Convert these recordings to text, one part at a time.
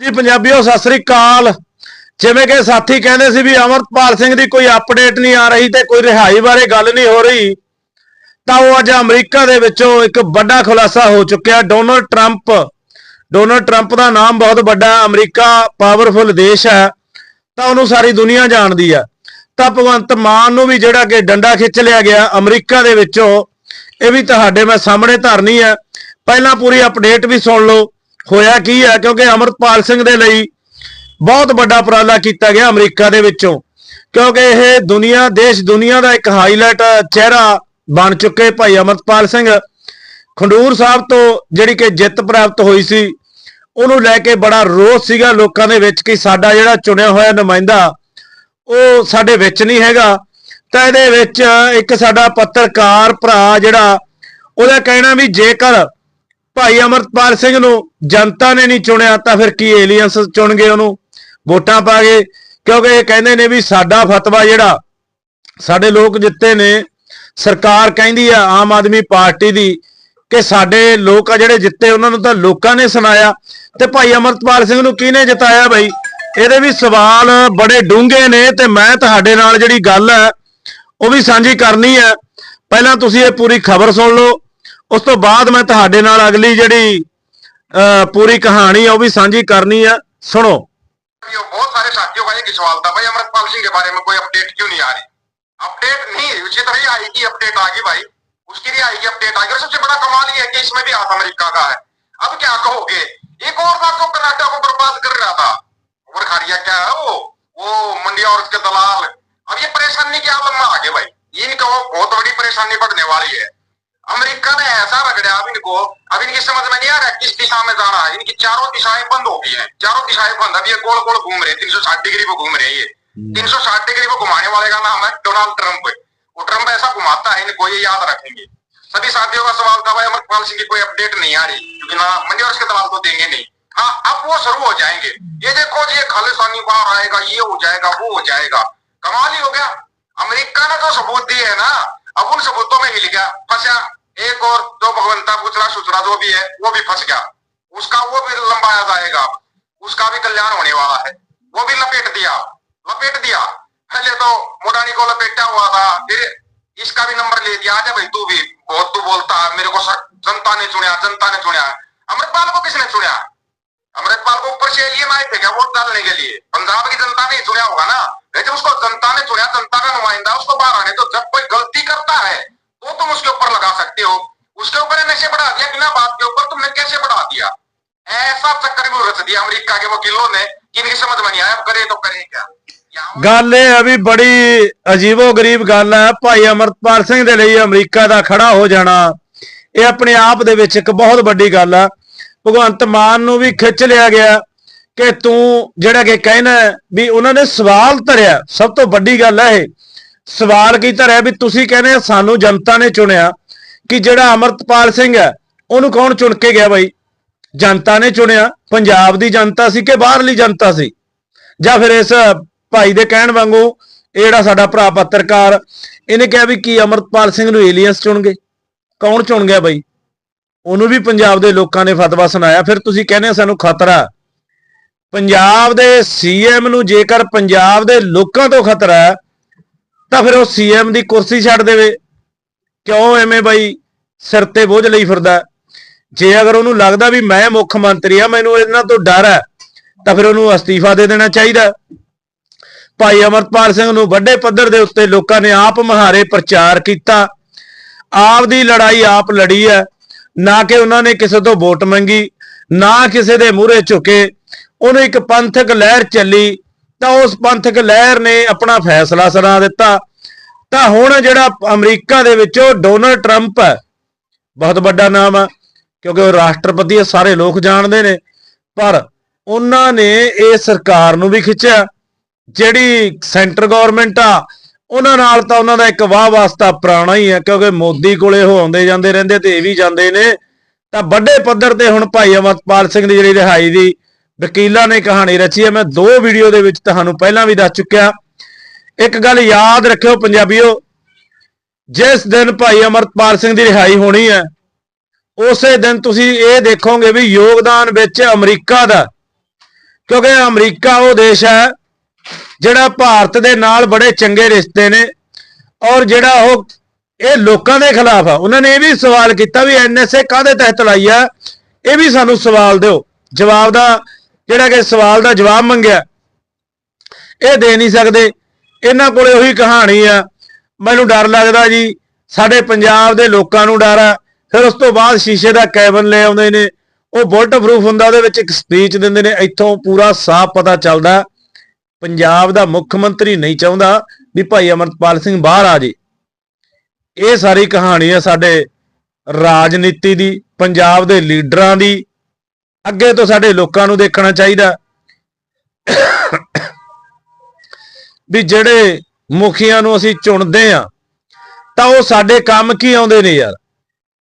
ਜੀ ਪੰਜਾਬੀਓ, ਸਤਿ ਸ੍ਰੀ ਅਕਾਲ। ਜਿਵੇਂ ਕਿ ਸਾਥੀ ਕਹਿੰਦੇ ਸੀ ਵੀ ਅਮਰਪਾਲ ਸਿੰਘ ਦੀ ਕੋਈ ਅਪਡੇਟ ਨਹੀਂ ਆ ਰਹੀ ਤੇ ਕੋਈ ਰਿਹਾਈ ਬਾਰੇ ਗੱਲ ਨਹੀਂ ਹੋ ਰਹੀ, ਤਾਂ ਉਹ ਅੱਜ ਅਮਰੀਕਾ ਦੇ ਵਿੱਚੋਂ ਇੱਕ ਵੱਡਾ ਖੁਲਾਸਾ ਹੋ ਚੁੱਕਿਆ। ਡੋਨਲਡ ਟਰੰਪ ਡੋਨਲਡ ਟਰੰਪ ਦਾ ਨਾਮ ਬਹੁਤ ਵੱਡਾ ਅਮਰੀਕਾ ਪਾਵਰਫੁਲ ਦੇਸ਼ ਹੈ, ਤਾਂ ਉਹਨੂੰ ਸਾਰੀ ਦੁਨੀਆ ਜਾਣਦੀ ਆ ਤਾਂ ਭਗਵੰਤ ਮਾਨ ਨੂੰ ਵੀ ਜਿਹੜਾ ਕਿ ਡੰਡਾ ਖਿੱਚ ਲਿਆ ਗਿਆ ਅਮਰੀਕਾ ਦੇ ਵਿੱਚੋਂ, ਇਹ ਵੀ ਤੁਹਾਡੇ ਮੈਂ ਸਾਹਮਣੇ ਧਰਨੀ ਹੈ। ਪਹਿਲਾਂ ਪੂਰੀ ਅਪਡੇਟ ਵੀ ਸੁਣ ਲਓ। ਹੋਇਆ ਕੀ ਹੈ? ਕਿਉਂਕਿ ਅਮਰਪਾਲ ਸਿੰਘ ਦੇ ਲਈ ਬਹੁਤ ਵੱਡਾ ਉਪਰਾਲਾ ਕੀਤਾ ਗਿਆ ਅਮਰੀਕਾ ਦੇ ਵਿੱਚੋਂ। ਕਿਉਂਕਿ ਇਹ ਦੁਨੀਆ, ਦੇਸ਼ ਦੁਨੀਆ ਦਾ ਇੱਕ ਹਾਈਲਾਈਟ ਚਿਹਰਾ ਬਣ ਚੁੱਕੇ ਭਾਈ ਅਮਰਪਾਲ ਸਿੰਘ। ਖੰਡੂਰ ਸਾਹਿਬ ਤੋਂ ਜਿਹੜੀ ਕਿ ਜਿੱਤ ਪ੍ਰਾਪਤ ਹੋਈ ਸੀ, ਉਹਨੂੰ ਲੈ ਕੇ ਬੜਾ ਰੋਸ ਸੀਗਾ ਲੋਕਾਂ ਦੇ ਵਿੱਚ ਕਿ ਸਾਡਾ ਜਿਹੜਾ ਚੁਣਿਆ ਹੋਇਆ ਨੁਮਾਇੰਦਾ, ਉਹ ਸਾਡੇ ਵਿੱਚ ਨਹੀਂ ਹੈਗਾ। ਤਾਂ ਇਹਦੇ ਵਿੱਚ ਇੱਕ ਸਾਡਾ ਪੱਤਰਕਾਰ ਭਰਾ ਜਿਹੜਾ, ਉਹਦਾ ਕਹਿਣਾ ਵੀ ਜੇਕਰ ਭਾਈ ਅਮਰਪਾਲ ਸਿੰਘ ਨੂੰ ਜਨਤਾ ਨੇ ਨਹੀਂ ਚੁਣਿਆ, ਤਾਂ ਫਿਰ ਕੀ ਏਲੀਅਨਸ ਚੁਣਗੇ ਉਹਨੂੰ? ਵੋਟਾਂ ਪਾ ਕੇ, ਕਿਉਂਕਿ ਇਹ ਕਹਿੰਦੇ ਨੇ ਵੀ ਸਾਡਾ ਫਤਵਾ ਜਿਹੜਾ, ਸਾਡੇ ਲੋਕ ਜਿੱਤੇ ਨੇ, ਸਰਕਾਰ ਕਹਿੰਦੀ ਆ ਆਮ ਆਦਮੀ ਪਾਰਟੀ ਦੀ ਕਿ ਸਾਡੇ ਲੋਕ ਆ ਜਿਹੜੇ ਜਿੱਤੇ, ਉਹਨਾਂ ਨੂੰ ਤਾਂ ਲੋਕਾਂ ਨੇ ਸੁਣਾਇਆ। ਤੇ ਭਾਈ ਅਮਰਪਾਲ ਸਿੰਘ ਨੂੰ ਕਿਹਨੇ ਜਿਤਾਇਆ ਬਈ? ਇਹਦੇ ਵੀ ਸਵਾਲ ਬੜੇ ਡੂੰਘੇ ਨੇ ਤੇ ਮੈਂ ਤੁਹਾਡੇ ਨਾਲ ਜਿਹੜੀ ਗੱਲ ਹੈ, ਉਹ ਵੀ ਸਾਂਝੀ ਕਰਨੀ ਹੈ। ਪਹਿਲਾਂ ਤੁਸੀਂ ਇਹ ਪੂਰੀ ਖਬਰ ਸੁਣ ਲਓ। ਉਸ ਤੋਂ ਬਾਅਦ ਮੈਂ ਤੁਹਾਡੇ ਨਾਲ ਅਗਲੀ ਜਿਹੜੀ ਅਹ, ਪੂਰੀ ਕਹਾਣੀ ਹੈ ਉਹ ਵੀ ਸਾਂਝੀ ਕਰਨੀ ਹੈ ਸੁਣੋ ये बहुत सारे साथियों का एक सवाल था भाई अमृतपाल सिंह के बारे में कोई अपडेट क्यों नहीं आ रही अपडेट नहीं उसी तरह ही आएगी अपडेट आएगी भाई उसकी भी आएगी अपडेट आएगी और सबसे बड़ा कमाल ये है कि इसमें भी हाथ अमेरिका का है अब क्या कहोगे एक और था जो कर्नाटक को बर्बाद कर रहा था उमर खारिया क्या है वो वो मंडिया और उसके दलाल अब ये परेशानी के आलम में आ गए भाई इनको बहुत बड़ी परेशानी बढ़ने वाली है अमेरिका रगड़ा अब इनको अब इनकी समझ में नहीं आ रहा किस दिशा में जाना है। इनकी चारों दिशाएँ बंद हो गई हैं। चारों दिशाएँ बंद। अब ये गोल गोल घूम रहे तीन सौ साठ डिग्री पे घूम रहे हैं ये। तीन सौ साठ डिग्री पे घुमाने वाले का नाम है डोनाल्ड ट्रंप। वो ट्रंप ऐसा घुमाता है इनको ये याद रखेंगे। सभी साथियों का सवाल था भाई अमरपाल सिंह की कोई अपडेट नहीं आ रही क्योंकि ना मंडिवर्स के दलाल तो देंगे नहीं। हाँ अब वो शुरू हो जाएँगे। ये देखो जी ये खालिस्तानी बाहर आएगा ये हो जाएगा वो हो जाएगा। कमाल ही हो गया। अमेरिका ने जो सबूत दिए है ना। अब उन सबूतों में हिल गया। फंसा। एक और जो भगवंता गुजरा सुचरा जो भी है, वो भी फंस गया। उसका वो भी लंबाया जाएगा। उसका भी कल्याण होने वाला है। वो भी लपेट दिया। लपेट दिया। पहले तो मोडानी को लपेटा हुआ था, फिर इसका भी नंबर ले दिया। आजा भाई, तू भी बहुत तू बोलता है। मेरे को जनता ने चुना जनता ने चुना अमृतपाल को किसने चुना अमृतपाल को ऊपर से लिए आए थे क्या? वोट डालने के लिए। पंजाब की जनता ने चुना होगा ना? लेकिन उसको जनता ने चुना जनता का नुमाइंदा उसको बाहर आने तो जब कोई गलती करता है तो तुम उसके ऊपर लगा सकते हो उसके ऊपर नशे बढ़ा दिया बिना बात के ऊपर तुमने कैसे बढ़ा दिया ऐसा चक्कर भी रच दिया अमेरिका के वकीलों ने कि इनकी समझ में नहीं आया अब करे तो करे क्या यहाँ ਗੱਲ ਇਹ ਹੈ ਵੀ ਬੜੀ ਅਜੀਬੋ ਗਰੀਬ ਗੱਲ ਹੈ ਭਾਈ ਅਮਰਪਾਲ ਸਿੰਘ ਦੇ ਲਈ ਅਮਰੀਕਾ ਦਾ ਖੜਾ ਹੋ ਜਾਣਾ ਇਹ ਆਪਣੇ ਆਪ ਦੇ ਵਿੱਚ ਇੱਕ ਬਹੁਤ ਵੱਡੀ ਗੱਲ ਆ ਭਗਵੰਤ ਮਾਨ ਨੂੰ ਵੀ ਖਿੱਚ ਲਿਆ ਗਿਆ ਕਿ ਤੂੰ ਜਿਹੜਾ ਕਿ ਕਹਿਣਾ ਹੈ ਵੀ ਉਹਨਾਂ ਨੇ ਸਵਾਲ ਧਰਿਆ ਸਭ ਤੋਂ ਵੱਡੀ ਗੱਲ ਹੈ ਇਹ ਸਵਾਲ ਕੀ ਧਰਿਆ ਵੀ ਤੁਸੀਂ ਕਹਿੰਦੇ ਸਾਨੂੰ ਜਨਤਾ ਨੇ ਚੁਣਿਆ ਕਿ ਜਿਹੜਾ ਅਮਰਪਾਲ ਸਿੰਘ ਹੈ, ਉਹਨੂੰ ਕੌਣ ਚੁਣ ਕੇ ਗਿਆ ਬਾਈ? ਜਨਤਾ ਨੇ ਚੁਣਿਆ। ਪੰਜਾਬ ਦੀ ਜਨਤਾ ਸੀ ਕਿ ਬਾਹਰਲੀ ਜਨਤਾ ਸੀ? ਜਾਂ ਫਿਰ ਇਸ ਭਾਈ ਦੇ ਕਹਿਣ ਵਾਂਗੂ ਇਹ ਜਿਹੜਾ ਸਾਡਾ ਭਰਾ ਪੱਤਰਕਾਰ, ਇਹਨੇ ਕਿਹਾ ਵੀ ਕੀ ਅਮਰਪਾਲ ਸਿੰਘ ਨੂੰ ਏਲੀਅਨਸ ਚੁਣਗੇ ਕੌਣ ਚੁਣ ਗਿਆ ਬਾਈ? ਉਹਨੂੰ ਵੀ ਪੰਜਾਬ ਦੇ ਲੋਕਾਂ ਨੇ ਫਤਵਾ ਸੁਣਾਇਆ। ਫਿਰ ਤੁਸੀਂ ਕਹਿੰਦੇ ਸਾਨੂੰ ਖਤਰਾ ਪੰਜਾਬ ਦੇ ਸੀਐਮ ਨੂੰ ਜੇਕਰ ਪੰਜਾਬ ਦੇ ਲੋਕਾਂ ਤੋਂ ਖਤਰਾ ਹੈ ਤਾਂ ਫਿਰ ਉਹ ਸੀਐਮ ਦੀ ਕੁਰਸੀ ਛੱਡ ਦੇਵੇ। ਕਿਉਂ ਐਵੇਂ ਬਾਈ? ਸਿਰ ਤੇ ਬੋਝ ਲਈ ਫਿਰਦਾ ਜੇ ਅਗਰ ਉਹਨੂੰ ਲੱਗਦਾ ਵੀ ਮੈਂ ਮੁੱਖ ਮੰਤਰੀ ਆ ਮੈਨੂੰ ਇਹਨਾਂ ਤੋਂ ਡਰ ਹੈ, ਤਾਂ ਫਿਰ ਉਹਨੂੰ ਅਸਤੀਫਾ ਦੇ ਦੇਣਾ ਚਾਹੀਦਾ ਭਾਈ ਅਮਰਪਾਲ ਸਿੰਘ ਨੂੰ ਵੱਡੇ ਪੱਧਰ ਦੇ ਉੱਤੇ ਲੋਕਾਂ ਨੇ ਆਪ ਮਹਾਰੇ ਪ੍ਰਚਾਰ ਕੀਤਾ। ਆਪ ਦੀ ਲੜਾਈ ਆਪ ਲੜੀ ਹੈ। ਨਾ ਕਿ ਉਹਨਾਂ ਨੇ ਕਿਸੇ ਤੋਂ ਵੋਟ ਮੰਗੀ, ਨਾ ਕਿਸੇ ਦੇ ਮੂਹਰੇ ਝੁਕੇ। ਉਹਨੂੰ ਇੱਕ ਪੰਥਕ ਲਹਿਰ ਚੱਲੀ। ਤਾਂ ਉਸ ਪੰਥਕ ਲਹਿਰ ਨੇ ਆਪਣਾ ਫੈਸਲਾ ਸੁਣਾ ਦਿੱਤਾ। ਤਾਂ ਹੁਣ ਜਿਹੜਾ ਅਮਰੀਕਾ ਦੇ ਵਿੱਚ ਉਹ ਡੋਨਲਡ ਟਰੰਪ ਹੈ, ਬਹੁਤ ਵੱਡਾ ਨਾਮ ਆ, ਕਿਉਂਕਿ ਉਹ ਰਾਸ਼ਟਰਪਤੀ ਹੈ ਸਾਰੇ ਲੋਕ ਜਾਣਦੇ ਨੇ। ਪਰ ਉਹਨਾਂ ਨੇ ਇਹ ਸਰਕਾਰ ਨੂੰ ਵੀ ਖਿੱਚਿਆ, ਜਿਹੜੀ ਸੈਂਟਰ ਗਵਰਨਮੈਂਟ ਆ, ਉਹਨਾਂ ਨਾਲ ਤਾਂ ਉਹਨਾਂ ਦਾ ਇੱਕ ਵਾਹ ਵਾਸਤਾ ਪੁਰਾਣਾ ਹੀ ਹੈ ਕਿਉਂਕਿ ਮੋਦੀ ਕੋਲੇ ਉਹ ਆਉਂਦੇ ਜਾਂਦੇ ਰਹਿੰਦੇ ਤੇ ਇਹ ਵੀ ਜਾਂਦੇ ਨੇ। ਤਾਂ ਵੱਡੇ ਪੱਧਰ ਤੇ ਹੁਣ ਭਾਈ ਅਮਰਪਾਲ ਸਿੰਘ ਦੀ ਜਿਹੜੀ ਰਿਹਾਈ ਦੀ ਵਕੀਲਾਂ ਨੇ ਕਹਾਣੀ ਰਚੀ ਹੈ। ਮੈਂ ਦੋ ਵੀਡੀਓ ਦੇ ਵਿੱਚ ਤੁਹਾਨੂੰ ਪਹਿਲਾਂ ਵੀ ਦੱਸ ਚੁੱਕਿਆ। ਇੱਕ ਗੱਲ ਯਾਦ ਰੱਖਿਓ ਪੰਜਾਬੀਓ, ਜਿਸ ਦਿਨ ਭਾਈ ਅਮਰਪਾਲ ਸਿੰਘ ਦੀ ਰਿਹਾਈ ਹੋਣੀ ਹੈ, ਉਸੇ ਦਿਨ ਤੁਸੀਂ ਇਹ ਦੇਖੋਗੇ ਵੀ ਯੋਗਦਾਨ ਵਿੱਚ ਅਮਰੀਕਾ ਦਾ, ਕਿਉਂਕਿ ਅਮਰੀਕਾ ਉਹ ਦੇਸ਼ ਹੈ ਜਿਹੜਾ ਭਾਰਤ ਦੇ ਨਾਲ ਬੜੇ ਚੰਗੇ ਰਿਸ਼ਤੇ ਨੇ ਔਰ ਜਿਹੜਾ ਉਹ, ਇਹ ਲੋਕਾਂ ਦੇ ਖਿਲਾਫ ਆ। ਉਹਨਾਂ ਨੇ ਇਹ ਵੀ ਸਵਾਲ ਕੀਤਾ ਵੀ ਐਨਐਸਏ ਕਾਹਦੇ ਤਹਿਤ ਲਾਈ ਆ? ਇਹ ਵੀ ਸਾਨੂੰ ਸਵਾਲ ਦਿਓ। ਜਵਾਬ ਦਾ ਜਿਹੜਾ ਕਿ ਸਵਾਲ ਦਾ ਜਵਾਬ ਮੰਗਿਆ। ਇਹ ਦੇ ਨਹੀਂ ਸਕਦੇ। ਇਹਨਾਂ ਕੋਲੇ ਉਹੀ ਕਹਾਣੀ ਆ। ਮੈਨੂੰ ਡਰ ਲੱਗਦਾ ਜੀ। ਸਾਡੇ ਪੰਜਾਬ ਦੇ ਲੋਕਾਂ ਨੂੰ ਡਰ ਆ। ਫਿਰ ਉਸ ਤੋਂ ਬਾਅਦ ਸ਼ੀਸ਼ੇ ਦਾ ਕੈਬਨ ਲੈ ਆਉਂਦੇ ਨੇ। ਉਹ ਬੁਲਟ ਪ੍ਰੂਫ ਹੁੰਦਾ, ਉਹਦੇ ਵਿੱਚ ਇੱਕ ਸਪੀਚ ਦਿੰਦੇ ਨੇ। ਇੱਥੋਂ ਪੂਰਾ ਸਾਫ਼ ਪਤਾ ਚੱਲਦਾ। ਪੰਜਾਬ ਦਾ ਮੁੱਖ ਮੰਤਰੀ ਨਹੀਂ ਚਾਹੁੰਦਾ ਵੀ ਭਾਈ ਅਮਰਪਾਲ ਸਿੰਘ ਬਾਹਰ ਆ ਜੇ। ਇਹ ਸਾਰੀ ਕਹਾਣੀ ਹੈ ਸਾਡੇ ਰਾਜਨੀਤੀ ਦੀ, ਪੰਜਾਬ ਦੇ ਲੀਡਰਾਂ ਦੀ। ਅੱਗੇ ਤੋਂ ਸਾਡੇ ਲੋਕਾਂ ਨੂੰ ਦੇਖਣਾ ਚਾਹੀਦਾ। ਵੀ ਜਿਹੜੇ ਮੁਖੀਆਂ ਨੂੰ ਅਸੀਂ ਚੁਣਦੇ ਆ ਤਾਂ ਉਹ ਸਾਡੇ ਕੰਮ ਕੀ ਆਉਂਦੇ ਨੇ ਯਾਰ?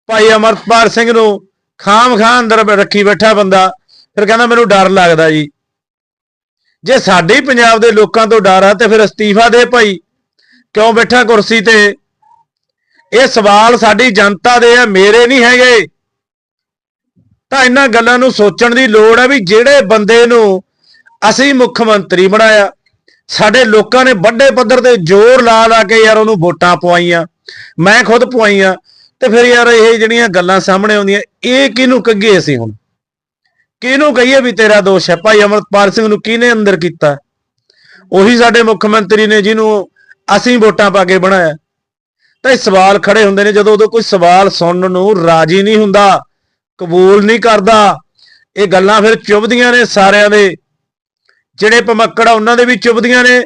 ਭਾਈ ਅਮਰਪਾਲ ਸਿੰਘ ਨੂੰ ਖਾਮ ਖਾਂ ਅੰਦਰ ਰੱਖੀ ਬੈਠਾ ਬੰਦਾ, ਫਿਰ ਕਹਿੰਦਾ ਮੈਨੂੰ ਡਰ ਲੱਗਦਾ ਜੀ। ਜੇ ਸਾਡੇ ਹੀ ਪੰਜਾਬ ਦੇ ਲੋਕਾਂ ਤੋਂ ਡਰ ਆ, ਤੇ ਫਿਰ ਅਸਤੀਫਾ ਦੇ ਭਾਈ। ਕਿਉਂ ਬੈਠਾ ਕੁਰਸੀ ਤੇ? ਇਹ ਸਵਾਲ ਸਾਡੀ ਜਨਤਾ ਦੇ ਆ, ਮੇਰੇ ਨਹੀਂ ਹੈਗੇ। ਤਾਂ ਇਹਨਾਂ ਗੱਲਾਂ ਨੂੰ ਸੋਚਣ ਦੀ ਲੋੜ ਹੈ ਵੀ ਜਿਹੜੇ ਬੰਦੇ ਨੂੰ ਅਸੀਂ ਮੁੱਖ ਮੰਤਰੀ ਬਣਾਇਆ, ਸਾਡੇ ਲੋਕਾਂ ਨੇ ਵੱਡੇ ਪੱਧਰ ਤੇ ਜ਼ੋਰ ਲਾ ਲਾ ਕੇ ਯਾਰ ਉਹਨੂੰ ਵੋਟਾਂ ਪਵਾਈਆਂ, ਮੈਂ ਖੁਦ ਪਵਾਈਆਂ, ਤੇ ਫਿਰ ਯਾਰ ਇਹ ਜਿਹੜੀਆਂ ਗੱਲਾਂ ਸਾਹਮਣੇ ਆਉਂਦੀਆਂ, ਇਹ ਕਿਹਨੂੰ ਕੱਗੇ ਅਸੀਂ ਹੁਣ? ਕਿਹਨੂੰ ਕਹੀਏ ਵੀ ਤੇਰਾ ਦੋਸ਼ ਹੈ? ਭਾਈ ਅਮਰਪਾਲ ਸਿੰਘ ਨੂੰ ਕਿਹਨੇ ਅੰਦਰ ਕੀਤਾ? ਉਹੀ ਸਾਡੇ ਮੁੱਖ ਮੰਤਰੀ ਨੇ ਜਿਹਨੂੰ ਅਸੀਂ ਵੋਟਾਂ ਪਾ ਕੇ ਬਣਾਇਆ। ਤਾਂ ਇਹ ਸਵਾਲ ਖੜੇ ਹੁੰਦੇ ਨੇ ਜਦੋਂ ਉਦੋਂ ਕੋਈ ਸਵਾਲ ਸੁਣਨ ਨੂੰ ਰਾਜੀ ਨਹੀਂ ਹੁੰਦਾ। ਕਬੂਲ ਨਹੀਂ ਕਰਦਾ। ਇਹ ਗੱਲਾਂ ਫਿਰ ਚੁੱਭਦੀਆਂ ਨੇ ਸਾਰਿਆਂ ਦੇ। ਜਿਹੜੇ ਪਮੱਕੜ ਉਹਨਾਂ ਦੇ ਵੀ ਚੁੱਭਦੀਆਂ ਨੇ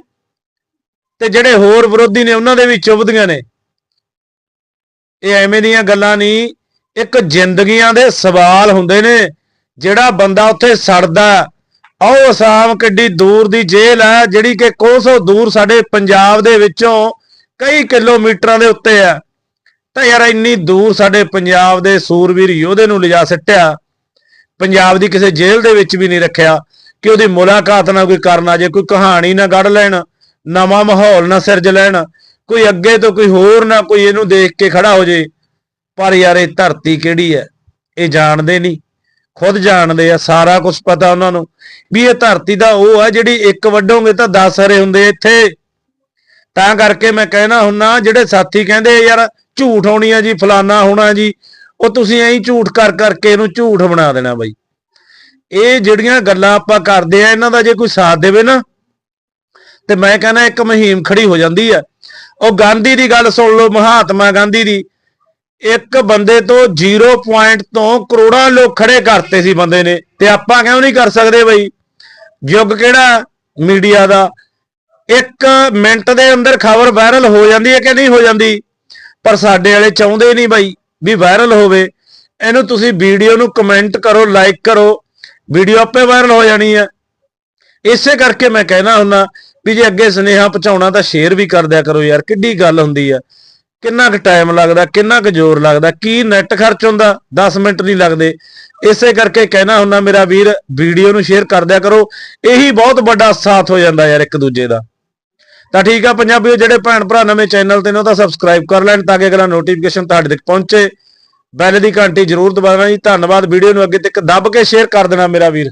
ਤੇ ਜਿਹੜੇ ਹੋਰ ਵਿਰੋਧੀ ਨੇ ਉਹਨਾਂ ਦੇ ਵੀ ਚੁੱਭਦੀਆਂ ਨੇ। ਇਹ ਐਵੇਂ ਦੀਆਂ ਗੱਲਾਂ ਨਹੀਂ, ਇੱਕ ਜ਼ਿੰਦਗੀਆਂ ਦੇ ਸਵਾਲ ਹੁੰਦੇ ਨੇ। ਜਿਹੜਾ ਬੰਦਾ ਉੱਥੇ ਸੜਦਾ, ਆਓ ਅਸਾਮ ਕਿੱਡੀ ਦੂਰ ਦੀ ਜੇਲ੍ਹ ਹੈ ਜਿਹੜੀ ਕਿ ਕੋਸੋਂ ਦੂਰ ਸਾਡੇ ਪੰਜਾਬ ਦੇ ਵਿੱਚੋਂ ਕਈ ਕਿਲੋਮੀਟਰਾਂ ਦੇ ਉੱਤੇ ਹੈ ਤਾਂ ਯਾਰ ਇੰਨੀ ਦੂਰ ਸਾਡੇ ਪੰਜਾਬ ਦੇ ਸੂਰਵੀਰ ਯੋਧੇ ਨੂੰ ਲਿਜਾ ਸਿੱਟਿਆ। ਪੰਜਾਬ ਦੀ ਕਿਸੇ ਜੇਲ੍ਹ ਦੇ ਵਿੱਚ ਵੀ ਨਹੀਂ ਰੱਖਿਆ ਕਿ ਉਹਦੀ ਮੁਲਾਕਾਤ ਨਾ ਕੋਈ ਕਰਨਾ ਜੇ, ਕੋਈ ਕਹਾਣੀ ਨਾ ਗੜ ਲੈਣ, ਨਵਾਂ ਮਾਹੌਲ ਨਾ ਸਿਰਜ ਲੈਣ, ਕੋਈ ਅੱਗੇ ਤੋਂ ਕੋਈ ਹੋਰ ਨਾ ਕੋਈ ਇਹਨੂੰ ਦੇਖ ਕੇ ਖੜਾ ਹੋ ਜੇ। ਪਰ ਯਾਰ ਇਹ ਧਰਤੀ ਕਿਹੜੀ ਹੈ? ਇਹ ਜਾਣਦੇ ਨਹੀਂ। ਖੁਦ ਜਾਣਦੇ ਆ, ਸਾਰਾ ਕੁਝ ਪਤਾ ਉਹਨਾਂ ਨੂੰ। ਵੀ ਇਹ ਧਰਤੀ ਦਾ ਉਹ ਹੈ ਜਿਹੜੀ ਇੱਕ ਵੱਡੋਂਗੇ ਤਾਂ 10 ਹਰੇ ਹੁੰਦੇ ਇੱਥੇ। ਤਾਂ ਕਰਕੇ ਮੈਂ ਕਹਿਣਾ ਹੁੰਨਾ, ਜਿਹੜੇ ਸਾਥੀ ਕਹਿੰਦੇ ਯਾਰ, ਝੂਠ ਹੋਣੀ ਆ ਜੀ, ਫਲਾਨਾ ਹੋਣਾ ਜੀ। ਉਹ ਤੁਸੀਂ ਐਂ ਝੂਠ ਕਰ ਕਰਕੇ ਇਹਨੂੰ ਝੂਠ ਬਣਾ ਦੇਣਾ ਬਾਈ। ਇਹ ਜਿਹੜੀਆਂ ਗੱਲਾਂ ਆਪਾਂ ਕਰਦੇ ਆ, ਇਹਨਾਂ ਦਾ ਜੇ ਕੋਈ ਸਾਥ ਦੇਵੇ ਨਾ, ਤੇ ਮੈਂ ਕਹਿੰਦਾ ਇੱਕ ਮੁਹਿੰਮ ਖੜੀ ਹੋ ਜਾਂਦੀ ਆ। ਉਹ ਗਾਂਧੀ ਦੀ ਗੱਲ ਸੁਣ ਲਓ, ਮਹਾਤਮਾ ਗਾਂਧੀ ਦੀ। ਇੱਕ ਬੰਦੇ ਤੋਂ 0 ਪੁਆਇੰਟ ਤੋਂ ਕਰੋੜਾਂ ਲੋਕ ਖੜੇ ਕਰਤੇ ਸੀ ਬੰਦੇ ਨੇ, ਤੇ ਆਪਾਂ ਕਿਉਂ ਨਹੀਂ ਕਰ ਸਕਦੇ ਬਈ? ਯੁੱਗ ਕਿਹੜਾ? ਮੀਡੀਆ ਦਾ। ਇੱਕ ਮਿੰਟ ਦੇ ਅੰਦਰ ਖਬਰ ਵਾਇਰਲ ਹੋ ਜਾਂਦੀ ਹੈ ਕਿ ਨਹੀਂ ਹੋ ਜਾਂਦੀ? ਪਰ ਸਾਡੇ ਵਾਲੇ ਚਾਹੁੰਦੇ ਨਹੀਂ ਬਾਈ ਵੀ ਵਾਇਰਲ ਹੋਵੇ। ਇਹਨੂੰ ਤੁਸੀਂ ਵੀਡੀਓ ਨੂੰ ਕਮੈਂਟ ਕਰੋ ਲਾਈਕ ਕਰੋ। ਵੀਡੀਓ ਆਪੇ ਵਾਇਰਲ ਹੋ ਜਾਣੀ ਹੈ। ਇਸੇ ਕਰਕੇ ਮੈਂ ਕਹਿਣਾ ਹੁੰਦਾ ਵੀ ਜੇ ਅੱਗੇ ਸੁਨੇਹਾ ਪਹੁੰਚਾਉਣਾ ਤਾਂ ਸ਼ੇਅਰ ਵੀ ਕਰ ਦਿਆ ਕਰੋ ਯਾਰ। ਕਿੱਡੀ ਗੱਲ ਹੁੰਦੀ ਆ ਕਿੰਨਾ ਕੁ ਟਾਈਮ ਲੱਗਦਾ, ਕਿੰਨਾ ਕੁ ਜ਼ੋਰ ਲੱਗਦਾ, ਕੀ ਨੈਟ ਖਰਚ ਹੁੰਦਾ 10 ਮਿੰਟ ਨਹੀਂ ਲੱਗਦੇ। ਇਸੇ ਕਰਕੇ ਕਹਿਣਾ ਹੁੰਦਾ ਮੇਰਾ ਵੀਰ, ਵੀਡੀਓ ਨੂੰ ਸ਼ੇਅਰ ਕਰ ਦਿਆ ਕਰੋ। ਇਹੀ ਬਹੁਤ ਵੱਡਾ ਸਾਥ ਹੋ ਜਾਂਦਾ ਯਾਰ ਇੱਕ ਦੂਜੇ ਦਾ। ਤਾਂ ਠੀਕ ਆ ਪੰਜਾਬੀਓ ਜਿਹੜੇ ਭੈਣ ਭਰਾ ਨਵੇਂ ਚੈਨਲ ਤੇ ਨੇ, ਉਹ ਤਾਂ ਸਬਸਕ੍ਰਾਈਬ ਕਰ ਲੈਣ ਤਾਂ ਕਿ ਅਗਲਾ ਨੋਟੀਫਿਕੇਸ਼ਨ ਤੁਹਾਡੇ ਤੱਕ ਪਹੁੰਚੇ। ਬੈਲ ਦੀ ਘੰਟੀ ਜ਼ਰੂਰ ਦਬਾਉਣਾ ਜੀ। ਧੰਨਵਾਦ। ਵੀਡੀਓ ਨੂੰ ਅੱਗੇ ਤੱਕ ਦੱਬ ਕੇ ਸ਼ੇਅਰ ਕਰ ਦੇਣਾ ਮੇਰਾ ਵੀਰ।